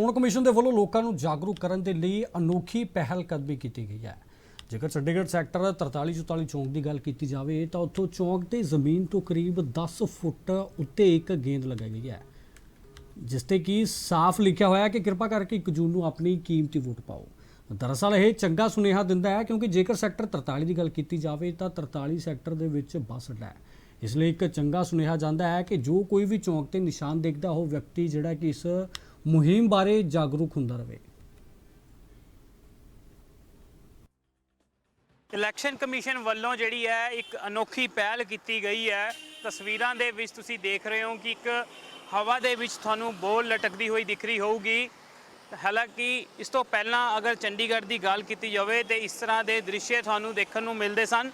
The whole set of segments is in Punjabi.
ਚੋਣ ਕਮਿਸ਼ਨ ਦੇ ਵੱਲੋਂ ਲੋਕਾਂ ਨੂੰ ਜਾਗਰੂਕ ਕਰਨ ਦੇ ਲਈ ਅਨੋਖੀ ਪਹਿਲ ਕਦਮੀ ਕੀਤੀ ਗਈ ਹੈ। ਜੇਕਰ ਚੰਡੀਗੜ੍ਹ ਸੈਕਟਰ 4344 ਚੌਂਕ ਦੀ ਗੱਲ ਕੀਤੀ ਜਾਵੇ, ਤਾਂ ਉੱਥੋਂ ਚੌਂਕ ਤੇ ਜ਼ਮੀਨ ਤੋਂ ਕਰੀਬ 10 ਫੁੱਟ ਉੱਤੇ ਇੱਕ ਗੇਂਦ ਲਗਾਈ ਗਈ ਹੈ, ਜਿਸ ਤੇ ਕੀ ਸਾਫ਼ ਲਿਖਿਆ ਹੋਇਆ ਹੈ ਕਿ ਕਿਰਪਾ ਕਰਕੇ 1 ਜੂਨ ਨੂੰ ਆਪਣੀ ਕੀਮਤੀ ਵੋਟ ਪਾਓ। ਦਰਅਸਲ ਇਹ ਚੰਗਾ ਸੁਨੇਹਾ ਦਿੰਦਾ ਹੈ ਕਿਉਂਕਿ ਜੇਕਰ ਸੈਕਟਰ 43 ਦੀ ਗੱਲ ਕੀਤੀ ਜਾਵੇ, ਤਾਂ 43 ਸੈਕਟਰ ਦੇ ਵਿੱਚ ਬੱਸ ਅੱਡਾ ਹੈ ਇਸ ਲਈ ਇੱਕ ਚੰਗਾ ਸੁਨੇਹਾ ਜਾਂਦਾ ਹੈ ਕਿ ਜੋ ਕੋਈ ਵੀ ਚੌਂਕ ਤੇ ਨਿਸ਼ਾਨ ਦੇਖਦਾ, ਉਹ ਵਿਅਕਤੀ ਜਿਹੜਾ ਕਿ ਇਸ ਮੁਹਿੰਮ ਬਾਰੇ ਜਾਗਰੂਕ ਹੁੰਦਾ ਰਹੇ। ਇਲੈਕਸ਼ਨ ਕਮਿਸ਼ਨ ਵੱਲੋਂ ਜਿਹੜੀ ਹੈ, ਇੱਕ ਅਨੋਖੀ ਪਹਿਲ ਕੀਤੀ ਗਈ ਹੈ। ਤਸਵੀਰਾਂ ਦੇ ਵਿੱਚ ਤੁਸੀਂ ਦੇਖ ਰਹੇ ਹੋ ਕਿ ਇੱਕ ਹਵਾ ਦੇ ਵਿੱਚ ਤੁਹਾਨੂੰ ਬੋਲ ਲਟਕਦੀ ਹੋਈ ਦਿਖ ਰਹੀ ਹੋਊਗੀ। ਹਾਲਾਂਕਿ ਇਸ ਤੋਂ ਪਹਿਲਾਂ ਅਗਰ ਚੰਡੀਗੜ੍ਹ ਦੀ ਗੱਲ ਕੀਤੀ ਜਾਵੇ, ਤੇ ਇਸ ਤਰ੍ਹਾਂ ਦੇ ਦ੍ਰਿਸ਼ ਤੁਹਾਨੂੰ ਦੇਖਣ ਨੂੰ ਮਿਲਦੇ ਸਨ।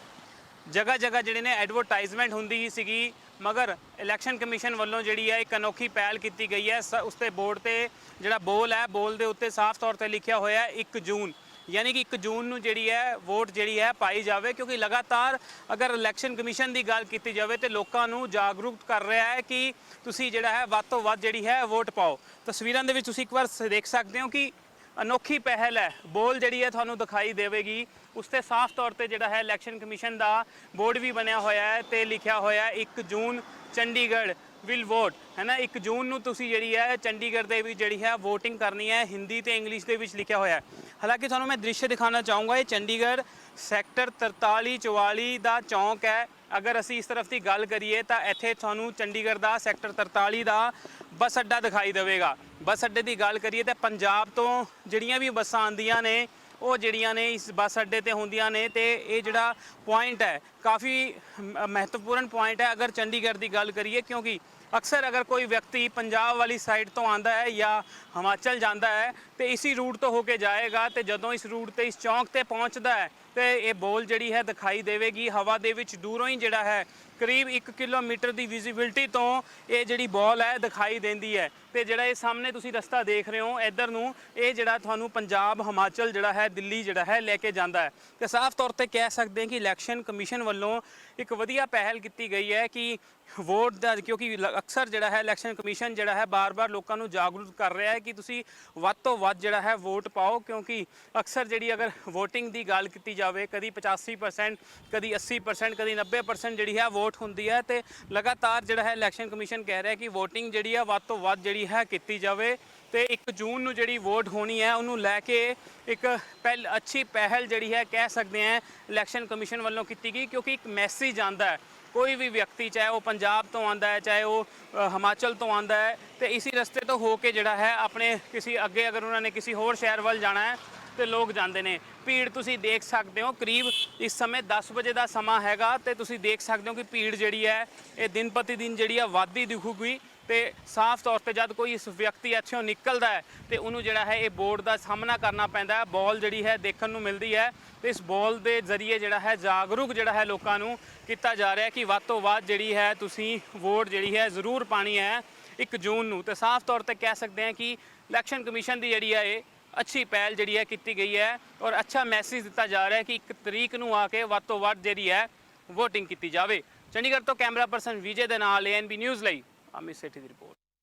ਜਗ੍ਹਾ ਜਗ੍ਹਾ ਜਿਹੜੇ ਨੇ ਐਡਵਰਟਾਈਜ਼ਮੈਂਟ ਹੁੰਦੀ ਹੀ ਸੀਗੀ, ਮਗਰ ਇਲੈਕਸ਼ਨ ਕਮਿਸ਼ਨ ਵੱਲੋਂ ਜਿਹੜੀ ਹੈ ਇੱਕ ਅਨੋਖੀ ਪਹਿਲ ਕੀਤੀ ਗਈ ਹੈ। ਸ- ਉਸ ਤੇ ਬੋਰਡ ਤੇ ਜਿਹੜਾ ਬੋਲ ਹੈ, ਬੋਲ ਦੇ ਉੱਤੇ ਸਾਫ਼ ਤੌਰ ਤੇ ਲਿਖਿਆ ਹੋਇਆ ਹੈ 1 ਜੂਨ। ਯਾਨੀ ਕਿ 1 ਜੂਨ ਨੂੰ ਜਿਹੜੀ ਹੈ ਵੋਟ ਜਿਹੜੀ ਹੈ ਪਾਈ ਜਾਵੇ, ਕਿਉਂਕਿ ਲਗਾਤਾਰ ਅਗਰ ਇਲੈਕਸ਼ਨ ਕਮਿਸ਼ਨ ਦੀ ਗੱਲ ਕੀਤੀ ਜਾਵੇ ਤੇ ਲੋਕਾਂ ਨੂੰ ਜਾਗਰੂਕ ਕਰ ਰਿਹਾ ਹੈ ਕਿ ਤੁਸੀਂ ਜਿਹੜਾ ਹੈ, ਵੱਧ ਤੋਂ ਵੱਧ ਜਿਹੜੀ ਹੈ ਵੋਟ ਪਾਓ। ਤਸਵੀਰਾਂ ਦੇ ਵਿੱਚ ਤੁਸੀਂ ਇੱਕ ਵਾਰ ਸ- ਦੇਖ ਸਕਦੇ ਹੋ ਕਿ ਅਨੋਖੀ ਪਹਿਲ ਹੈ। ਬੋਲ ਜਿਹੜੀ ਹੈ ਤੁਹਾਨੂੰ ਦਿਖਾਈ ਦੇਵੇਗੀ। ਉਸ ਤੇ ਸਾਫ਼ ਤੌਰ ਤੇ ਜਿਹੜਾ ਹੈ ਇਲੈਕਸ਼ਨ ਕਮਿਸ਼ਨ ਦਾ ਬੋਰਡ ਵੀ ਬਣਿਆ ਹੋਇਆ ਹੈ ਤੇ ਲਿਖਿਆ ਹੋਇਆ ਹੈ 1 ਜੂਨ, ਚੰਡੀਗੜ੍ਹ। ਵਿਲ ਵੋਟ ਹੈ ਨਾ? 1 ਜੂਨ ਨੂੰ ਤੁਸੀਂ ਜਿਹੜੀ ਹੈ ਚੰਡੀਗੜ੍ਹ ਦੇ ਵਿੱਚ ਜਿਹੜੀ ਹੈ, VOTING ਕਰਨੀ ਹੈ। ਹਿੰਦੀ ਤੇ ਇੰਗਲਿਸ਼ ਦੇ ਵਿੱਚ ਲਿਖਿਆ ਹੋਇਆ ਹੈ। ਹਾਲਾਂਕਿ ਤੁਹਾਨੂੰ ਮੈਂ ਦ੍ਰਿਸ਼ ਦਿਖਾਉਣਾ ਚਾਹੂੰਗਾ, ਇਹ ਚੰਡੀਗੜ੍ਹ ਸੈਕਟਰ 43 44 ਦਾ ਚੌਂਕ ਹੈ। ਅਗਰ ਅਸੀਂ ਇਸ ਤਰਫ ਦੀ ਗੱਲ ਕਰੀਏ, ਤਾਂ ਇੱਥੇ ਤੁਹਾਨੂੰ ਚੰਡੀਗੜ੍ਹ ਦਾ ਸੈਕਟਰ 43 ਦਾ ਬੱਸ ਅੱਡਾ ਦਿਖਾਈ ਦੇਵੇਗਾ। ਬੱਸ ਅੱਡੇ ਦੀ ਗੱਲ ਕਰੀਏ, ਤਾਂ ਪੰਜਾਬ ਤੋਂ ਜਿਹੜੀਆਂ ਵੀ ਬੱਸਾਂ ਆਉਂਦੀਆਂ ਨੇ ਉਹ ਜਿਹੜੀਆਂ ਨੇ ਇਸ ਬੱਸ ਅੱਡੇ ਤੇ ਹੁੰਦੀਆਂ ਨੇ ਤੇ ਇਹ ਜਿਹੜਾ ਪੁਆਇੰਟ ਹੈ, ਕਾਫੀ ਮ- ਮਹੱਤਵਪੂਰਨ ਪੁਆਇੰਟ ਹੈ। ਅਗਰ ਚੰਡੀਗੜ੍ਹ ਦੀ ਗੱਲ ਕਰੀਏ, ਕਿਉਂਕਿ ਅਕਸਰ ਅਗਰ ਕੋਈ ਵਿਅਕਤੀ ਪੰਜਾਬ ਵਾਲੀ ਸਾਈਡ ਤੋਂ ਆਂਦਾ ਹੈ ਜਾਂ ਹਿਮਾਚਲ ਜਾਂਦਾ ਹੈ, ਤੇ ਇਸੀ ਰੂਟ ਤੋਂ ਹੋ ਕੇ ਜਾਏਗਾ ਤੇ ਜਦੋਂ ਇਸ ਰੂਟ ਤੇ, ਇਸ ਚੌਂਕ ਤੇ ਪਹੁੰਚਦਾ ਹੈ, ਤੇ ਇਹ ਬੋਲ ਜਿਹੜੀ ਹੈ ਦਿਖਾਈ ਦੇਵੇਗੀ। ਹਵਾ ਦੇ ਵਿੱਚ ਦੂਰੋਂ ਹੀ ਜਿਹੜਾ ਹੈ, ਕਰੀਬ 1 ਕਿਲੋਮੀਟਰ ਦੀ ਵਿਜ਼ਿਬਿਲਟੀ ਤੋਂ ਇਹ ਜਿਹੜੀ ਬੋਲ ਹੈ ਦਿਖਾਈ ਦਿੰਦੀ ਹੈ। ਤੇ ਜਿਹੜਾ ਇਹ ਸਾਹਮਣੇ ਤੁਸੀਂ ਰਸਤਾ ਦੇਖ ਰਹੇ ਹੋ, ਇੱਧਰ ਨੂੰ ਇਹ ਜਿਹੜਾ ਤੁਹਾਨੂੰ ਪੰਜਾਬ, ਹਿਮਾਚਲ ਜਿਹੜਾ ਹੈ, ਦਿੱਲੀ ਜਿਹੜਾ ਹੈ ਲੈ ਕੇ ਜਾਂਦਾ ਹੈ। ਤੇ ਸਾਫ਼ ਤੌਰ ਤੇ ਕਹਿ ਸਕਦੇ ਹਾਂ ਕਿ ਇਲੈਕਸ਼ਨ ਕਮਿਸ਼ਨ ਵੱਲੋਂ ਇੱਕ ਵਧੀਆ ਪਹਿਲ ਕੀਤੀ ਗਈ ਹੈ ਕਿ ਵੋਟ ਦਾ, ਕਿਉਂਕਿ ਲ- ਅਕਸਰ ਜਿਹੜਾ ਹੈ ਇਲੈਕਸ਼ਨ ਕਮਿਸ਼ਨ ਜਿਹੜਾ ਹੈ ਬਾਰ-ਬਾਰ ਲੋਕਾਂ ਨੂੰ ਜਾਗਰੂਕ ਕਰ ਰਿਹਾ ਹੈ ਕਿ ਤੁਸੀਂ ਵੱਧ ਤੋਂ ਵੱਧ ਜਿਹੜਾ ਹੈ ਵੋਟ ਪਾਓ, ਕਿਉਂਕਿ ਅਕਸਰ ਜਿਹੜੀ ਅਗਰ VOTING ਦੀ ਗੱਲ ਕੀਤੀ ਜਾਵੇ, ਕਦੀ 85% ਕਦੀ 80% ਕਦੀ 90% ਜਿਹੜੀ ਹੈ ਵੋਟ ਹੁੰਦੀ ਹੈ ਤੇ ਲਗਾਤਾਰ ਜਿਹੜਾ ਹੈ ਇਲੈਕਸ਼ਨ ਕਮਿਸ਼ਨ ਕਹਿ ਰਿਹਾ ਕਿ VOTING ਜਿਹੜੀ ਹੈ ਵੱਧ ਤੋਂ ਵੱਧ ਜਿਹੜੀ ਹੈ ਕੀਤੀ ਜਾਵੇ ਤੇ 1 ਜੂਨ ਨੂੰ ਜਿਹੜੀ ਵੋਟ ਹੋਣੀ ਹੈ, ਉਹਨੂੰ ਲੈ ਕੇ ਇੱਕ ਪਹਿਲ, ਅੱਛੀ ਪਹਿਲ ਜਿਹੜੀ ਹੈ ਕਹਿ ਸਕਦੇ ਹਾਂ ਇਲੈਕਸ਼ਨ ਕਮਿਸ਼ਨ ਵੱਲੋਂ ਕੀਤੀ ਗਈ, ਕਿਉਂਕਿ ਇੱਕ ਮੈਸੇਜ ਆਂਦਾ ਹੈ ਕੋਈ ਵੀ ਵਿਅਕਤੀ, ਚਾਹੇ ਉਹ ਪੰਜਾਬ ਤੋਂ ਆਂਦਾ ਹੈ, ਚਾਹੇ ਉਹ ਹਿਮਾਚਲ ਤੋਂ ਆਂਦਾ ਹੈ, ਤੇ ਇਸੇ ਰਸਤੇ ਤੋਂ ਹੋ ਕੇ ਜਿਹੜਾ ਹੈ, ਆਪਣੇ ਕਿਸੇ ਅੱਗੇ ਅਗਰ ਉਹਨਾਂ ਨੇ ਕਿਸੇ ਹੋਰ ਸ਼ਹਿਰ ਵੱਲ ਜਾਣਾ ਹੈ, ਤੇ ਲੋਕ ਜਾਂਦੇ ਨੇ। ਭੀੜ ਤੁਸੀਂ ਦੇਖ ਸਕਦੇ ਹੋ, ਕਰੀਬ ਇਸ ਸਮੇਂ 10 ਵਜੇ ਦਾ ਸਮਾਂ ਹੈਗਾ, ਤੇ ਤੁਸੀਂ ਦੇਖ ਸਕਦੇ ਹੋ ਕਿ ਭੀੜ ਜਿਹੜੀ ਹੈ, ਇਹ ਦਿਨ ਪ੍ਰਤੀ ਦਿਨ ਜਿਹੜੀ ਆ ਵੱਧਦੀ ਦਿਖੂਗੀ। ਤੇ ਸਾਫ਼ ਤੌਰ ਤੇ ਜਦ ਕੋਈ ਇਸ ਵਿਅਕਤੀ ਇੱਥੋਂ ਨਿਕਲਦਾ ਹੈ ਤੇ ਉਹਨੂੰ ਜਿਹੜਾ ਹੈ ਇਹ ਬੋਰਡ ਦਾ ਸਾਹਮਣਾ ਕਰਨਾ ਪੈਂਦਾ ਹੈ, ਬਾਲ ਜਿਹੜੀ ਹੈ ਦੇਖਣ ਨੂੰ ਮਿਲਦੀ ਹੈ ਤੇ ਇਸ ਬਾਲ ਦੇ ਜ਼ਰੀਏ ਜਿਹੜਾ ਹੈ ਜਾਗਰੂਕ ਜਿਹੜਾ ਹੈ ਲੋਕਾਂ ਨੂੰ ਕੀਤਾ ਜਾ ਰਿਹਾ ਕਿ ਵੱਧ ਤੋਂ ਵੱਧ ਜਿਹੜੀ ਹੈ ਤੁਸੀਂ ਵੋਟ ਜਿਹੜੀ ਹੈ ਜ਼ਰੂਰ ਪਾਣੀ ਹੈ 1 ਜੂਨ ਨੂੰ। ਤੇ ਸਾਫ਼ ਤੌਰ ਤੇ ਕਹਿ ਸਕਦੇ ਹਾਂ ਕਿ ਇਲੈਕਸ਼ਨ ਕਮਿਸ਼ਨ ਦੀ ਜਿਹੜੀ ਹੈ ਇਹ ਅੱਛੀ ਪਹਿਲ ਜਿਹੜੀ ਹੈ ਕੀਤੀ ਗਈ ਹੈ ਔਰ ਅੱਛਾ ਮੈਸੇਜ ਦਿੱਤਾ ਜਾ ਰਿਹਾ ਹੈ ਕਿ ਇੱਕ ਤਰੀਕ ਨੂੰ ਆ ਕੇ ਵੱਧ ਤੋਂ ਵੱਧ ਜਿਹੜੀ ਹੈ VOTING ਕੀਤੀ ਜਾਵੇ। ਚੰਡੀਗੜ੍ਹ ਤੋਂ ਕੈਮਰਾ ਪਰਸਨ ਵਿਜੇ ਦੇ ਨਾਲ ਏਐਨਬੀ ਨਿਊਜ਼ ਲਈ I'm Sethi with the.